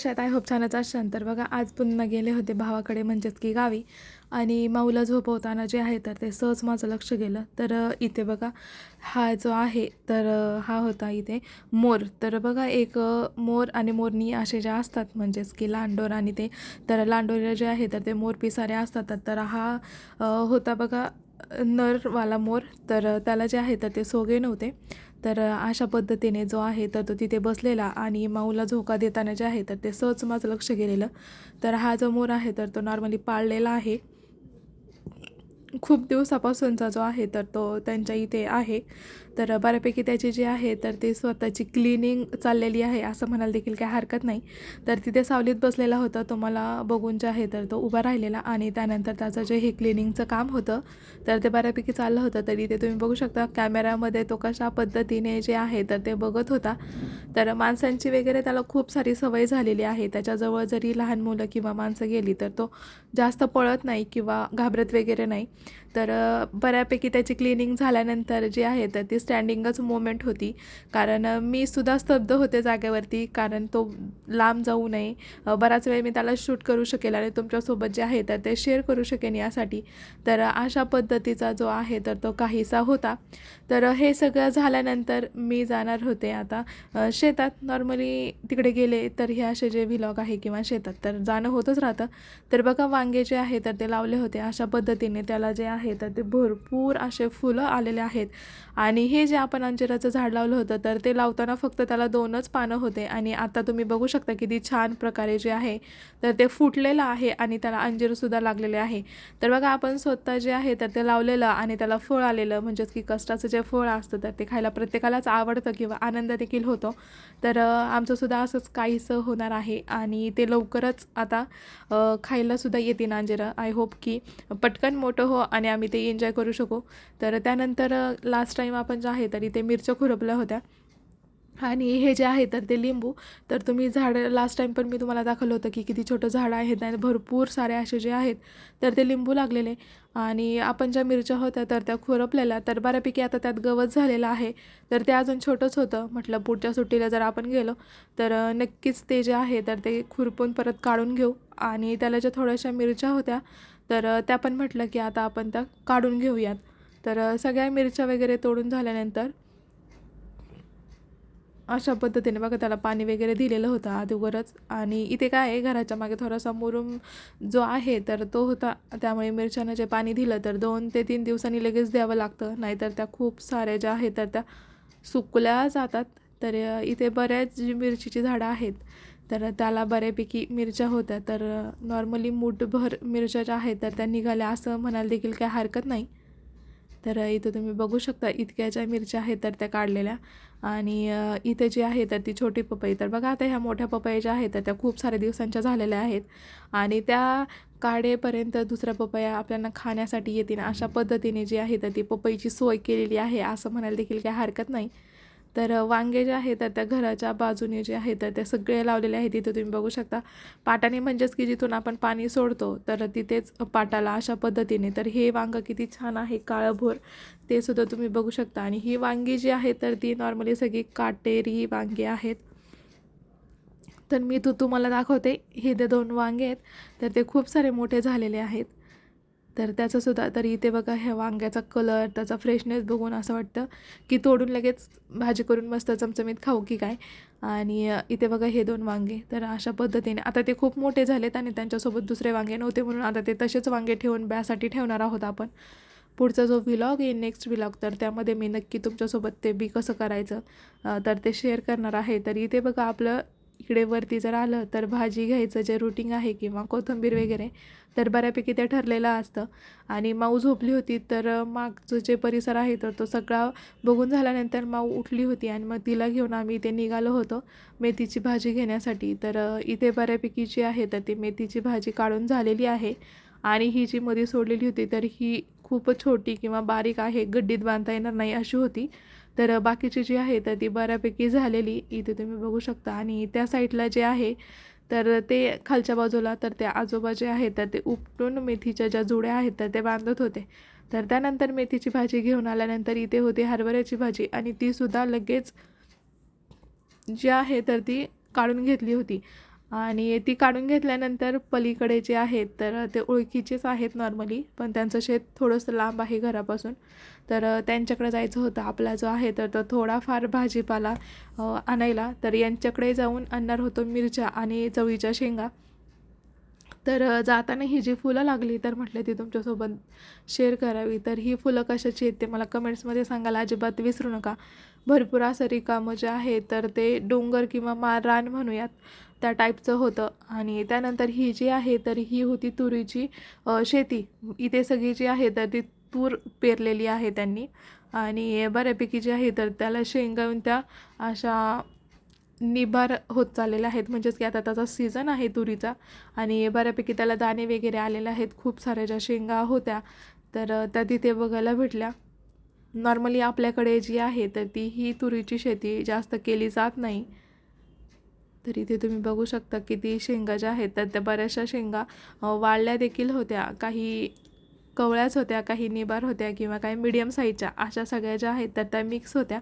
कशा आहेत I hope छानच असाल तर बघा आज पुन्हा गेले होते भावाकडे म्हणजेच की गावी. आणि माऊला झोपवताना जे आहे तर ते सहज माझं लक्ष गेलं. तर इथे बघा हा जो आहे तर हा होता इथे मोर. तर बघा एक मोर आणि मोरनी असे जे असतात म्हणजेच की लांडोर आणि ते. तर लांडोर जे आहे तर ते मोर पिसारे असतात. तर हा होता बघा नरवाला मोर. तर त्याला जे आहे तर ते सोगे नव्हते. तर अशा पद्धतीने जो आहे तर तो तिथे बसलेला आणि माऊला झोका देताना जे आहे तर ते सहज माझं लक्ष गेलेलं. तर हा जो मोर आहे तर तो नॉर्मली पाळलेला आहे. खूप दिवसापासूनचा जो आहे तर तो त्यांच्या इथे आहे. तर बऱ्यापैकी त्याची जी आहे तर ती स्वतःची क्लिनिंग चाललेली आहे असं म्हणायला देखील काही हरकत नाही. तर तिथे सावलीत बसलेला होता तो मला बघून जे आहे तर तो उभा राहिलेला आणि त्यानंतर त्याचं जे हे क्लिनिंगचं काम होतं तर ते बऱ्यापैकी चाललं होतं. तरी ते तुम्ही बघू शकता कॅमेऱ्यामध्ये तो कशा पद्धतीने जे आहे तर ते बघत होता. तर माणसांची वगैरे त्याला खूप सारी सवय झालेली आहे. त्याच्याजवळ जरी लहान मुलं किंवा माणसं गेली तर तो जास्त पळत नाही किंवा घाबरत वगैरे नाही. तर बऱ्यापैकी त्याची क्लिनिंग झाल्यानंतर जे आहे तर ती स्टँडिंगच मोमेंट होती. कारण मी सुद्धा स्तब्ध होते जागेवरती. कारण तो लांब जाऊ नये. बराच वेळ मी त्याला शूट करू शकेल आणि तुमच्यासोबत जे आहे तर ते शेअर करू शकेन यासाठी. तर अशा पद्धतीचा जो आहे तर तो काहीसा होता. तर हे सगळं झाल्यानंतर मी जाणार होते आता शेतात. नॉर्मली तिकडे गेले तर हे असे जे व्हिलॉग आहे किंवा शेतात तर जाणं होतच राहतं. तर बघा वांगे जे आहे तर ते लावले होते. अशा पद्धतीने त्याला जे आहे तर ते भरपूर असे फुलं आलेले आहेत. आणि हे जे आपण अंजिराचं झाड लावलं होतं तर ते लावताना फक्त त्याला दोनच पानं होते. आणि आता तुम्ही बघू शकता किती छान प्रकारे जे आहे तर ते फुटलेलं आहे आणि त्याला अंजीरसुद्धा लागलेले आहे. तर बघा आपण स्वतः जे आहे तर ते लावलेलं आणि त्याला फळ आलेलं. म्हणजेच की कष्टाचं जे फळ असतं तर ते खायला प्रत्येकालाच आवडतं किंवा आनंद देखील होतो. तर आमचंसुद्धा असंच काहीसं होणार आहे आणि ते लवकरच आता खायलासुद्धा येतील अंजिरं. आय होप की पटकन मोठं हो आणि आम्ही ते एन्जॉय करू शकू. तर त्यानंतर लास्ट टाईम आपण जे आहे आणि ते मिरच्या खुरपल्या होत्या. आणि हे जे आहे तर ते लिंबू. तर तुम्ही झाडं लास्ट टाईम पण मी तुम्हाला दाखवलं होतं की किती छोटं झाडं आहेत आणि भरपूर सारे असे जे आहेत तर ते लिंबू लागलेले. आणि आपण ज्या मिरच्या होत्या तर त्या खुरपलेल्या. तर बऱ्यापैकी आता त्यात गवत झालेलं आहे. तर ते अजून छोटंच होतं. म्हटलं पुढच्या सुट्टीला जर आपण गेलो तर नक्कीच ते जे आहे तर ते खुरपून परत काढून घेऊ. आणि त्याला ज्या थोड्याशा मिरच्या होत्या तर त्या पण म्हटलं की आता आपण त्या काढून घेऊयात. तर सगळ्या मिरच्या वगैरे तोडून झाल्यानंतर अशा पद्धतीने बघा त्याला पाणी वगैरे दिलेलं होतं अगोदरच. आणि इथे काय आहे घराच्या मागे थोडासा मुरुम जो आहे तर तो होता. त्यामुळे मिरच्यानं जे पाणी दिलं तर दोन ते तीन दिवसांनी लगेच द्यावं लागतं. नाहीतर त्या खूप साऱ्या ज्या आहेत तर त्या सुकल्या जातात. तर इथे बऱ्याच जी मिरचीची झाडं आहेत तर त्याला बऱ्यापैकी मिरच्या होत्या. तर नॉर्मली मूठभर मिरच्या ज्या आहेत तर त्या निघाल्या असं म्हणायला देखील काही हरकत नाही. तर इथं तुम्ही बघू शकता इतक्या ज्या मिरच्या आहेत तर त्या काढलेल्या आणि इथे जी आहे तर ती छोटी पपई. तर बघा आता ह्या मोठ्या पपई ज्या आहेत तर त्या खूप साऱ्या दिवसांच्या झालेल्या आहेत आणि त्या काढेपर्यंत दुसऱ्या पपया आपल्याला खाण्यासाठी येतील. अशा पद्धतीने जी आहे तर ती पपईची सोय केलेली आहे. असं म्हणायला देखील काही हरकत नाही. तर वांगे जे आहेत तर त्या घराच्या बाजूने जे आहेत तर ते सगळे लावलेले आहेत. तिथे तुम्ही बघू शकता पाटाने म्हणजेच की जिथून आपण पाणी सोडतो तर तिथेच पाटाला अशा पद्धतीने. तर हे वांगं किती छान आहे काळंभोर. ते सुद्धा तुम्ही बघू शकता. आणि ही वांगी जी आहे तर ती नॉर्मली सगळी काटेरी वांगी आहेत. तर मी तू तुम्हाला दाखवते. हे ते दोन वांगे आहेत तर ते खूप सारे मोठे झालेले आहेत. तर त्याचंसुद्धा तरी इथे बघा ह्या वांग्याचा कलर त्याचा फ्रेशनेस बघून असं वाटतं की तोडून लगेच भाजी करून मस्त चमचमीत खाऊ की काय. आणि इथे बघा हे दोन वांगे. तर अशा पद्धतीने आता ते खूप मोठे झालेत आणि त्यांच्यासोबत दुसरे वांगे नव्हते म्हणून आता ते तसेच वांगे ठेवून ब्यासाठी ठेवणार आहोत आपण. पुढचा जो व्हिलॉग येईल नेक्स्ट व्हिलॉग तर त्यामध्ये मी नक्की तुमच्यासोबत ते बी कसं करायचं तर ते शेअर करणार आहे. तर इथे बघा आपलं इकडे वरती जर आलं तर भाजी घ्यायचं जे रुटीन आहे किंवा कोथिंबीर वगैरे तर बऱ्यापैकी ते ठरलेलं असतं. आणि माऊ झोपली होती तर मागचं जे परिसर आहे तर तो सगळा बघून झाल्यानंतर माऊ उठली होती आणि मग तिला घेऊन आम्ही इथे निघालो होतो मेथीची भाजी घेण्यासाठी. तर इथे बऱ्यापैकी जी आहे तर ती मेथीची भाजी काढून झालेली आहे. आणि ही जी मध्ये सोडलेली होती तर ही खूपच छोटी किंवा बारीक आहे गड्डीत बांधता येणार नाही अशी होती. तर बाकीची जी आहे तर ती बऱ्यापैकी झालेली. इथे तुम्ही बघू शकता. आणि त्या साईडला जे आहे तर ते खालच्या बाजूला तर ते आजोबा जे आहेत तर ते उपटून मेथीच्या ज्या जुड्या आहेत तर ते बांधत होते. तर त्यानंतर मेथीची भाजी घेऊन आल्यानंतर इथे होती हरभऱ्याची भाजी आणि तीसुद्धा लगेच जी आहे तर ती काढून घेतली होती. आणि ती काढून घेतल्यानंतर पलीकडे जे आहेत तर ते ओळखीचेच आहेत नॉर्मली पण त्यांचं शेत थोडंसं लांब आहे घरापासून. तर त्यांच्याकडे जायचं होतं. आपला जो आहे तर तो थोडाफार भाजीपाला आणायला. तर यांच्याकडे जाऊन आणणार होतो मिरच्या आणि चवळीच्या शेंगा. तर जाताना ही जी फुलं लागली तर म्हटलं ती तुमच्यासोबत शेअर करावी. तर ही फुलं कशाची आहेत ते मला कमेंट्समध्ये सांगायला अजिबात विसरू नका. भरपूर असं रिकामं जे आहे तर ते डोंगर किंवा मा रान म्हणूयात त्या टाईपचं होतं. आणि त्यानंतर ही जी आहे तर ही होती तुरीची शेती. इथे सगळी जी आहे तर ती तूर पेरलेली आहे त्यांनी. आणि बऱ्यापैकी जी आहे तर त्याला शेंगा त्या अशा निभार होत चाललेल्या आहेत. म्हणजेच की आता त्याचा सीझन आहे तुरीचा. आणि बऱ्यापैकी त्याला दाणे वगैरे आलेले आहेत. खूप साऱ्या ज्या शेंगा होत्या तर त्या तिथे बघायला भेटल्या. नॉर्मली आपल्याकडे जी आहे तर ती ही तुरीची शेती जास्त केली जात नाही. तर इथे तुम्ही बघू शकता किती शेंगा ज्या आहेत तर त्या बऱ्याचशा शेंगा वाळल्या देखील होत्या. काही कवळ्याच होत्या काही निबार होत्या किंवा काही मीडियम साईजच्या अशा सगळ्या ज्या आहेत तर त्या मिक्स होत्या.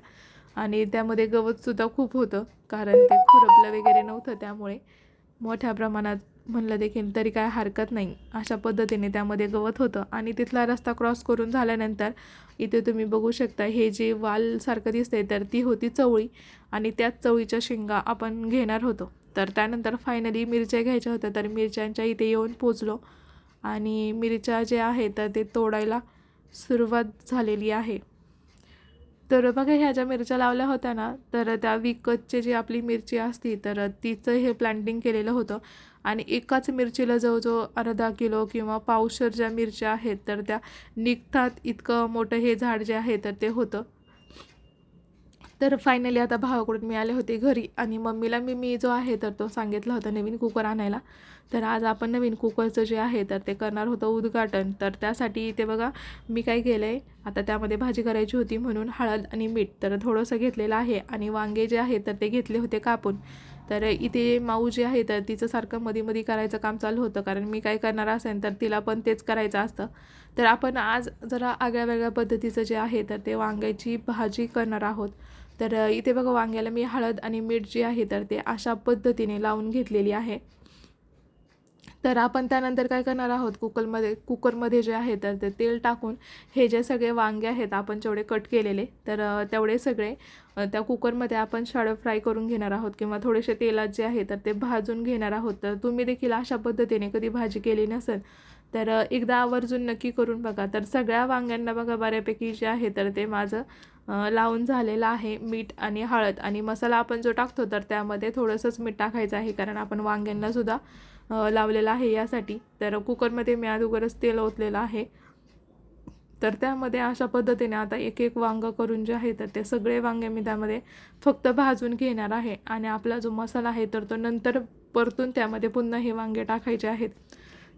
आणि त्यामध्ये गवतसुद्धा खूप होतं कारण ते खुरपलं वगैरे नव्हतं त्यामुळे. मोठ्या प्रमाणात म्हणलं देखील तरी काय हरकत नाही. अशा पद्धतीने त्यामध्ये गवत होतं आणि तिथला रस्ता क्रॉस करून झाल्यानंतर इथे तुम्ही बघू शकता हे जे वालसारखं दिसते तर ती होती चवळी आणि त्याच चवळीच्या शेंगा आपण घेणार होतो. तर त्यानंतर फायनली मिरच्या घ्यायच्या होत्या तर मिरच्यांच्या इथे येऊन पोचलो आणि मिरच्या जे आहे तर ते तोडायला सुरुवात झालेली आहे. तर बघा ह्या ज्या मिरच्या लावल्या होत्या ना तर त्या विकतची जी आपली मिरची असती तर तिचं हे प्लांटिंग केलेलं होतं. आणि एकाच मिरचीला जवळजवळ अर्धा किलो किंवा पावशर ज्या मिरच्या आहेत तर त्या निघतात. इतकं मोठं हे झाड जे आहे तर ते होतं. तर फायनली आता भावाकडून मी आले होते घरी आणि मम्मीला मी मी जो आहे तर तो सांगितला होता नवीन कुकर आणायला. तर आज आपण नवीन कुकरचं जे आहे तर ते करणार होतं उद्घाटन. तर त्यासाठी ते बघा मी काय केलं आहे आता त्यामध्ये भाजी करायची होती म्हणून हळद आणि मीठ तर थोडंसं घेतलेलं आहे आणि वांगे जे आहे तर ते घेतले होते कापून. तर इथे माऊ जी आहे तर तिचं सारखं मध्ये मध्ये करायचं काम चालू होतं कारण मी काय करणार असेल तर तिला पण तेच करायचं असतं. तर आपण आज जरा आगळ्या वेगळ्या पद्धतीचं जे आहे तर ते वांग्याची भाजी करणार आहोत. तर इथे बघा वांग्याला मी हळद आणि मीठ जी आहे तर ते अशा पद्धतीने लावून घेतलेली आहे. तर आपण त्यानंतर काय करणार आहोत? कुकरमध्ये कुकरमध्ये जे आहे तर ते तेल टाकून हे जे सगळे वांगे आहेत आपण जेवढे कट केलेले तर तेवढे सगळे त्या कुकरमध्ये आपण शाडो फ्राय करून घेणार आहोत किंवा थोडेसे तेलात जे आहे तर ते भाजून घेणार आहोत. तर तुम्ही देखील अशा पद्धतीने कधी भाजी केली नसेल तर एकदा आवर्जून नक्की करून बघा. तर सगळ्या वांग्यांना बघा बऱ्यापैकी जे आहे तर ते माझं लावून झालेलं आहे मीठ आणि हळद आणि मसाला आपण जो टाकतो तर त्यामध्ये थोडंसंच मीठ टाकायचं आहे कारण आपण वांग्यांना सुद्धा लावलेलं आहे यासाठी. तर कुकरमध्ये मी अगोदरच तेल ओतलेलं आहे. तर त्यामध्ये अशा पद्धतीने आता एक एक वांगं करून जे आहे तर ते सगळे वांगे मी त्यामध्ये फक्त भाजून घेणार आहे. आणि आपला जो मसाला आहे तर तो नंतर परतून त्यामध्ये पुन्हा हे वांगे टाकायचे आहेत.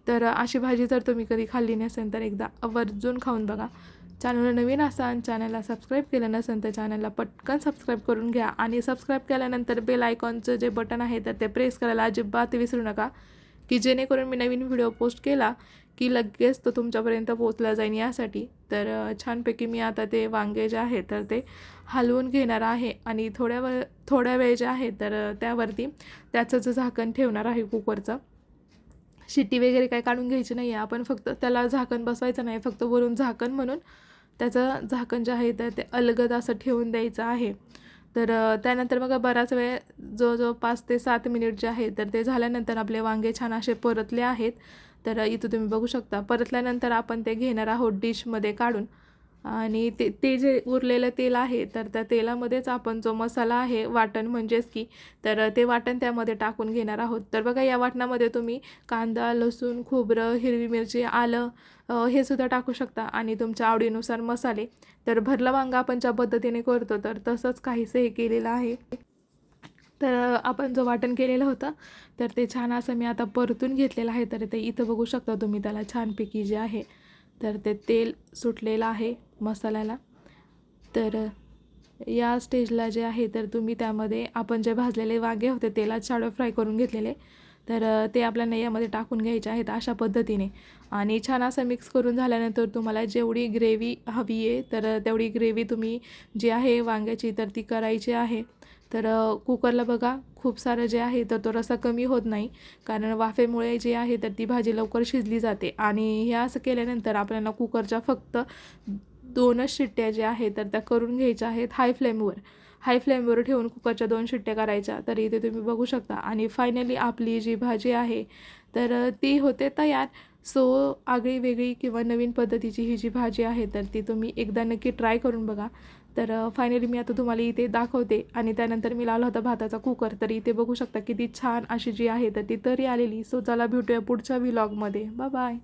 तर अशी भाजी जर तुम्ही कधी खाल्ली नसेल तर एकदा आवर्जून खाऊन बघा. चॅनलला नवीन असाल चॅनलला सबस्क्राईब केलं नसेल तर चॅनलला पटकन सबस्क्राईब करून घ्या. आणि सबस्क्राईब केल्यानंतर बेल आयकॉनचं जे बटन आहे तर ते प्रेस करायला अजिबात विसरू नका. की जेणेकरून मी नवीन व्हिडिओ पोस्ट केला की लगेच तो तुमच्यापर्यंत पोचला जाईल यासाठी. तर छानपैकी मी आता ते वांगे जे आहे तर ते हलवून घेणार आहे. आणि थोड्या वेळ थोड्या वेळ जे आहे तर त्यावरती त्याचं जे झाकण ठेवणार आहे कुकरचं शिट्टी वगैरे काय काढून घ्यायची नाही आहे आपण फक्त त्याला झाकण बसवायचं नाही फक्त वरून झाकण म्हणून त्याचं झाकण जे आहे तर ते अलगद असं ठेवून द्यायचं आहे. तर त्यानंतर मग बराच वेळ जवळजवळ पाच ते सात मिनिट जे आहे तर ते झाल्यानंतर आपले वांगे छान असे परतले आहेत. तर इथं तुम्ही बघू शकता परतल्यानंतर आपण ते घेणार आहोत डिशमध्ये काढून. आणि ते ते जे उरलेलं तेल आहे तर त्या तेलामध्येच आपण जो मसाला आहे वाटण म्हणजेच की तर ते वाटण त्यामध्ये टाकून घेणार आहोत. तर बघा या वाटणामध्ये तुम्ही कांदा लसूण खोबरं हिरवी मिरची आलं हे सुद्धा टाकू शकता. आणि तुमच्या आवडीनुसार मसाले. तर भरलं वांगा आपण ज्या पद्धतीने करतो तर तसंच काहीसं हे केलेलं आहे. तर आपण जो वाटण केलेलं होतं तर ते छान असं मी आता परतून घेतलेलं आहे. तर ते इथं बघू शकता तुम्ही त्याला छानपैकी जे आहे तर ते तेल सुटलेलं आहे. मसाल्याला. तर या स्टेजला जे आहे तर तुम्ही त्यामध्ये आपण जे भाजलेले वांगे होते तेलात शाडो फ्राय करून घेतलेले. तर ते आपल्याला यामध्ये टाकून घ्यायचे आहेत अशा पद्धतीने. आणि छान असं मिक्स करून झाल्यानंतर तुम्हाला जेवढी ग्रेव्ही हवी आहे तर तेवढी ग्रेव्ही तुम्ही जी आहे वांग्याची तर ती करायची आहे. तर कुकरला बघा खूप सारं जे आहे तर तो रस्सा कमी होत नाही. कारण वाफेमुळे जे आहे तर ती भाजी लवकर शिजली जाते. आणि हे असं केल्यानंतर आपल्याला कुकरच्या फक्त दोनच शिट्ट्या ज्या आहेत तर त्या करून घ्यायच्या आहेत हाय फ्लेमवर हाय फ्लेमवर ठेवून कुकरच्या दोन शिट्ट्या करायच्या तर इथे तुम्ही बघू शकता. आणि फायनली आपली जी भाजी आहे तर ती होते तयार. सो आगळी वेगळी किंवा नवीन पद्धतीची ही जी भाजी आहे तर ती तुम्ही एकदा नक्की ट्राय करून बघा. तर फायनली मी आता तुम्हाला इथे दाखवते. आणि त्यानंतर मी लावला होता भाताचा कुकर तर इथे बघू शकता किती छान अशी जी आहे तर ती तरी आलेली. सो चला भेटूया पुढच्या व्हिलॉगमध्ये बाय